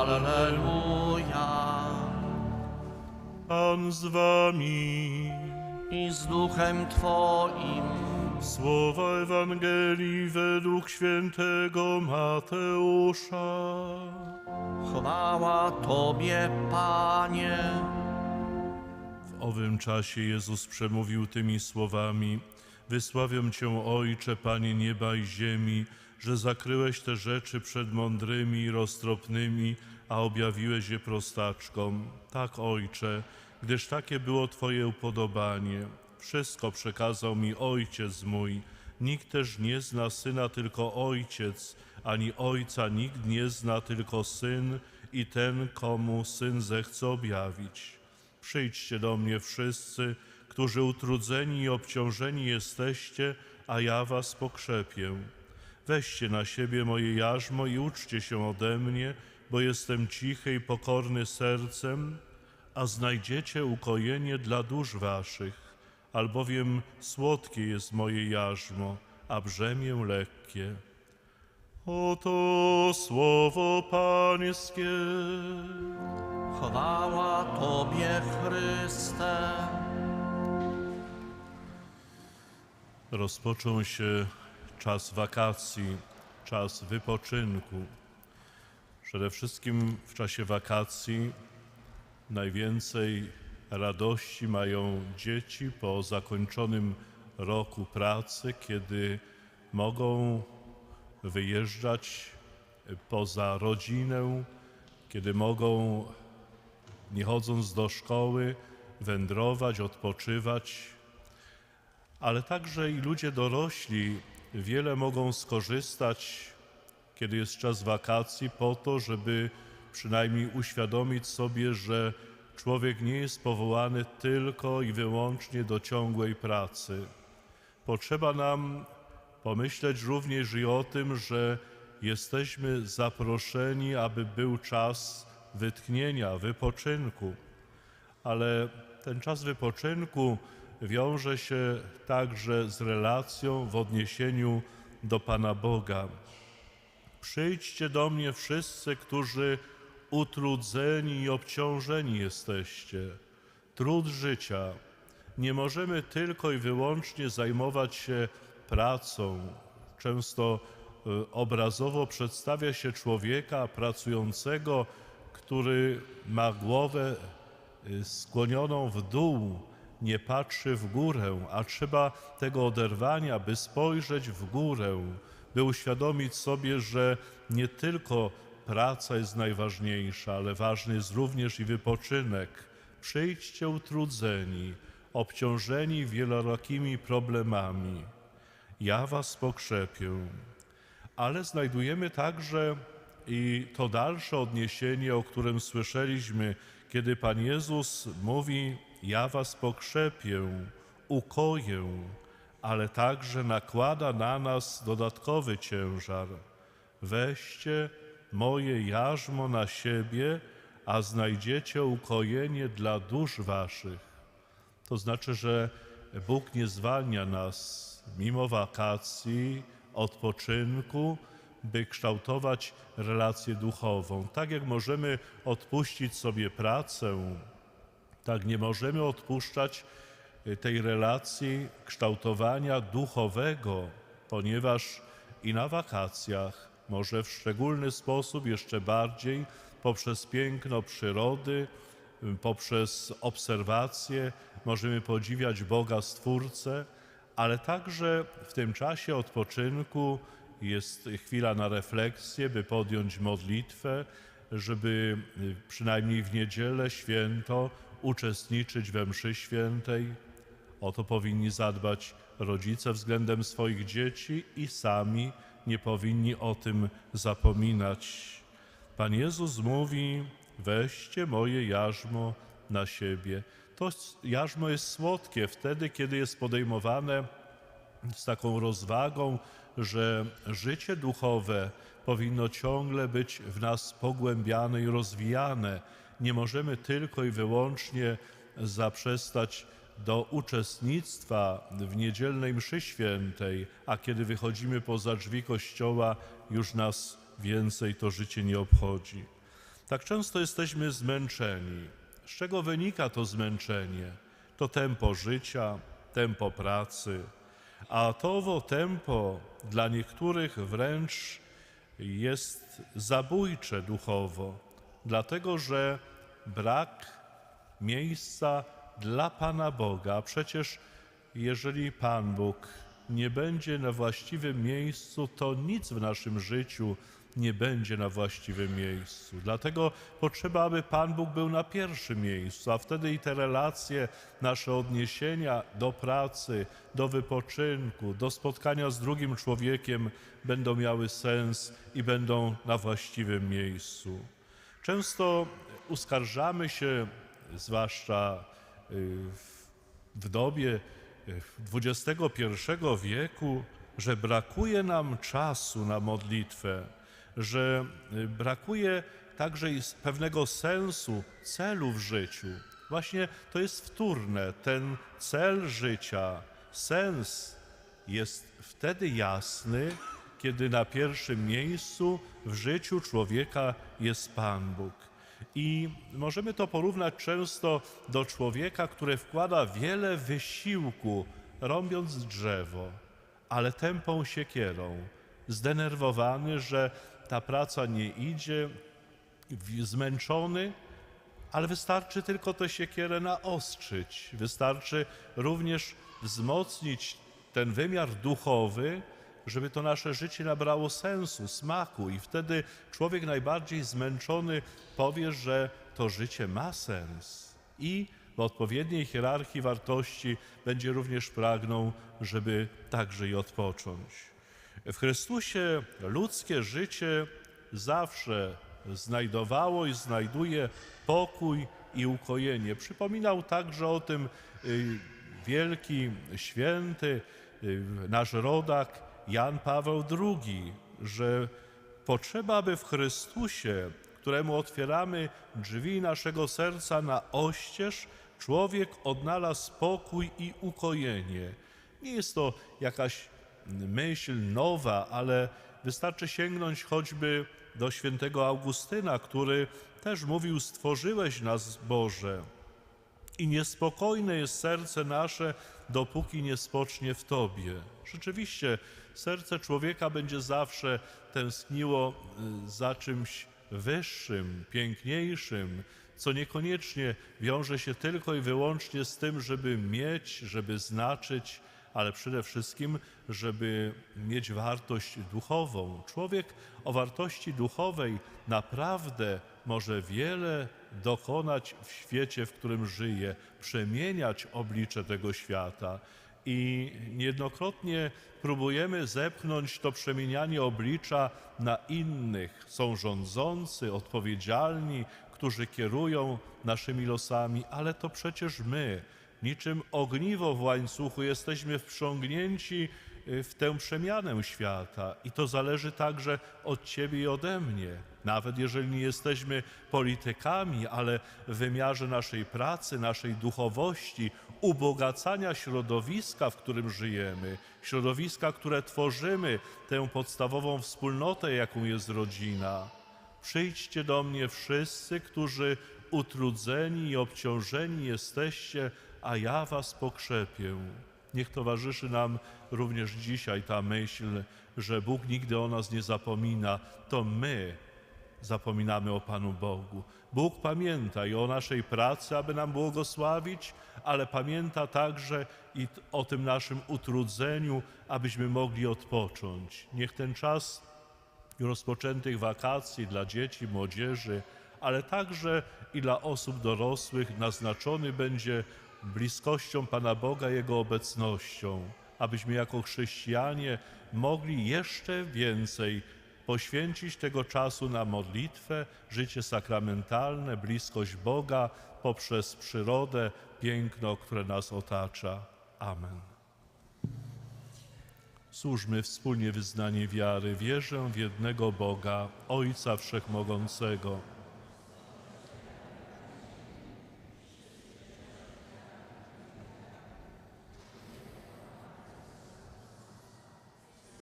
Alleluja. Pan z wami. I z duchem Twoim. Słowa Ewangelii według świętego Mateusza. Chwała Tobie, Panie. W owym czasie Jezus przemówił tymi słowami: Wysławiam Cię, Ojcze, Panie nieba i ziemi, że zakryłeś te rzeczy przed mądrymi i roztropnymi, a objawiłeś je prostaczkom. Tak, Ojcze, gdyż takie było Twoje upodobanie. Wszystko przekazał mi Ojciec mój. Nikt też nie zna Syna, tylko Ojciec, ani Ojca nikt nie zna, tylko Syn i ten, komu Syn zechce objawić. Przyjdźcie do mnie wszyscy, którzy utrudzeni i obciążeni jesteście, a ja was pokrzepię. Weźcie na siebie moje jarzmo i uczcie się ode mnie, bo jestem cichy i pokorny sercem, a znajdziecie ukojenie dla dusz waszych, albowiem słodkie jest moje jarzmo, a brzemię lekkie. Oto słowo Pańskie. Chwała Tobie, Chryste. Rozpoczął się czas wakacji, czas wypoczynku. Przede wszystkim w czasie wakacji najwięcej radości mają dzieci po zakończonym roku pracy, kiedy mogą wyjeżdżać poza rodzinę, kiedy mogą, nie chodząc do szkoły, wędrować, odpoczywać, ale także i ludzie dorośli wiele mogą skorzystać, kiedy jest czas wakacji, po to, żeby przynajmniej uświadomić sobie, że człowiek nie jest powołany tylko i wyłącznie do ciągłej pracy. Potrzeba nam pomyśleć również i o tym, że jesteśmy zaproszeni, aby był czas wytchnienia, wypoczynku ale ten czas wypoczynku wiąże się także z relacją w odniesieniu do Pana Boga. Przyjdźcie do mnie wszyscy, którzy utrudzeni i obciążeni jesteście. Trud życia. Nie możemy tylko i wyłącznie zajmować się pracą. Często y, obrazowo przedstawia się człowieka pracującego, który ma głowę y, skłonioną w dół, nie patrzy w górę, a trzeba tego oderwania, by spojrzeć w górę, by uświadomić sobie, że nie tylko praca jest najważniejsza, ale ważny jest również i wypoczynek. Przyjdźcie utrudzeni, obciążeni wielorakimi problemami. Ja was pokrzepię ale znajdujemy także i to dalsze odniesienie, o którym słyszeliśmy, kiedy Pan Jezus mówi: Ja was pokrzepię, ukoję, ale także nakłada na nas dodatkowy ciężar. Weźcie moje jarzmo na siebie, a znajdziecie ukojenie dla dusz waszych. To znaczy, że Bóg nie zwalnia nas mimo wakacji, odpoczynku, by kształtować relację duchową. Tak jak możemy odpuścić sobie pracę, tak nie możemy odpuszczać y, tej relacji kształtowania duchowego, ponieważ i na wakacjach, może w szczególny sposób, jeszcze bardziej poprzez piękno przyrody, y, poprzez obserwacje, możemy podziwiać Boga Stwórcę, ale także w tym czasie odpoczynku jest chwila na refleksję, by podjąć modlitwę, żeby y, przynajmniej w niedzielę święto uczestniczyć we mszy świętej. O to powinni zadbać rodzice względem swoich dzieci i sami nie powinni o tym zapominać. Pan Jezus mówi: Weźcie moje jarzmo na siebie. To jarzmo jest słodkie wtedy, kiedy jest podejmowane z taką rozwagą, że życie duchowe powinno ciągle być w nas pogłębiane i rozwijane. Nie możemy tylko i wyłącznie zaprzestać do uczestnictwa w niedzielnej mszy świętej, a kiedy wychodzimy poza drzwi kościoła, już nas więcej to życie nie obchodzi. Tak często jesteśmy zmęczeni. Z czego wynika to zmęczenie? To tempo życia, tempo pracy, a to owo tempo dla niektórych wręcz jest zabójcze duchowo, dlatego że brak miejsca dla Pana Boga. Przecież jeżeli Pan Bóg nie będzie na właściwym miejscu, to nic w naszym życiu nie będzie na właściwym miejscu. Dlatego potrzeba, aby Pan Bóg był na pierwszym miejscu, a wtedy i te relacje, nasze odniesienia do pracy, do wypoczynku, do spotkania z drugim człowiekiem będą miały sens i będą na właściwym miejscu. Często uskarżamy się, zwłaszcza y, w- dobie y, XXI wieku, że brakuje nam czasu na modlitwę, że y, brakuje także pewnego sensu, celu w życiu. Właśnie to jest wtórne, ten cel życia, sens jest wtedy jasny, kiedy na pierwszym miejscu w życiu człowieka jest Pan Bóg. I możemy to porównać często do człowieka, który wkłada wiele wysiłku, rąbiąc drzewo, ale tępą siekierą, zdenerwowany, że ta praca nie idzie, zmęczony, ale wystarczy tylko tę siekierę naostrzyć. Wystarczy również wzmocnić ten wymiar duchowy, żeby to nasze życie nabrało sensu, smaku, i wtedy człowiek najbardziej zmęczony powie, że to życie ma sens. I w odpowiedniej hierarchii wartości będzie również pragnął, żeby także i odpocząć. W Chrystusie ludzkie życie zawsze znajdowało i znajduje pokój i ukojenie. Przypominał także o tym y, wielki święty, y, nasz rodak Jan Paweł II, że potrzeba, aby w Chrystusie, któremu otwieramy drzwi naszego serca na oścież, człowiek odnalazł spokój i ukojenie. Nie jest to jakaś myśl nowa, ale wystarczy sięgnąć choćby do świętego Augustyna, który też mówił: Stworzyłeś nas, Boże, i niespokojne jest serce nasze, dopóki nie spocznie w Tobie. Rzeczywiście, serce człowieka będzie zawsze tęskniło y, za czymś wyższym, piękniejszym, co niekoniecznie wiąże się tylko i wyłącznie z tym, żeby mieć, żeby znaczyć, ale przede wszystkim, żeby mieć wartość duchową. Człowiek o wartości duchowej naprawdę może wiele dokonać w świecie, w którym żyje, przemieniać oblicze tego świata. I niejednokrotnie próbujemy zepchnąć to przemienianie oblicza na innych. Są rządzący, odpowiedzialni, którzy kierują naszymi losami, ale to przecież my, niczym ogniwo w łańcuchu, jesteśmy wprzągnięci w tę przemianę świata. I to zależy także od Ciebie i ode mnie. Nawet jeżeli nie jesteśmy politykami, ale w wymiarze naszej pracy, naszej duchowości, ubogacania środowiska, w którym żyjemy, środowiska, które tworzymy, tę podstawową wspólnotę, jaką jest rodzina. Przyjdźcie do mnie wszyscy, którzy utrudzeni i obciążeni jesteście, a ja was pokrzepię. Niech towarzyszy nam również dzisiaj ta myśl, że Bóg nigdy o nas nie zapomina. To my zapominamy o Panu Bogu. Bóg pamięta i o naszej pracy, aby nam błogosławić, ale pamięta także i o tym naszym utrudzeniu, abyśmy mogli odpocząć. Niech ten czas rozpoczętych wakacji dla dzieci, młodzieży, ale także i dla osób dorosłych naznaczony będzie bliskością Pana Boga, Jego obecnością, abyśmy jako chrześcijanie mogli jeszcze więcej poświęcić tego czasu na modlitwę, życie sakramentalne, bliskość Boga poprzez przyrodę, piękno, które nas otacza. Amen. Służmy wspólnie wyznanie wiary. Wierzę w jednego Boga, Ojca Wszechmogącego,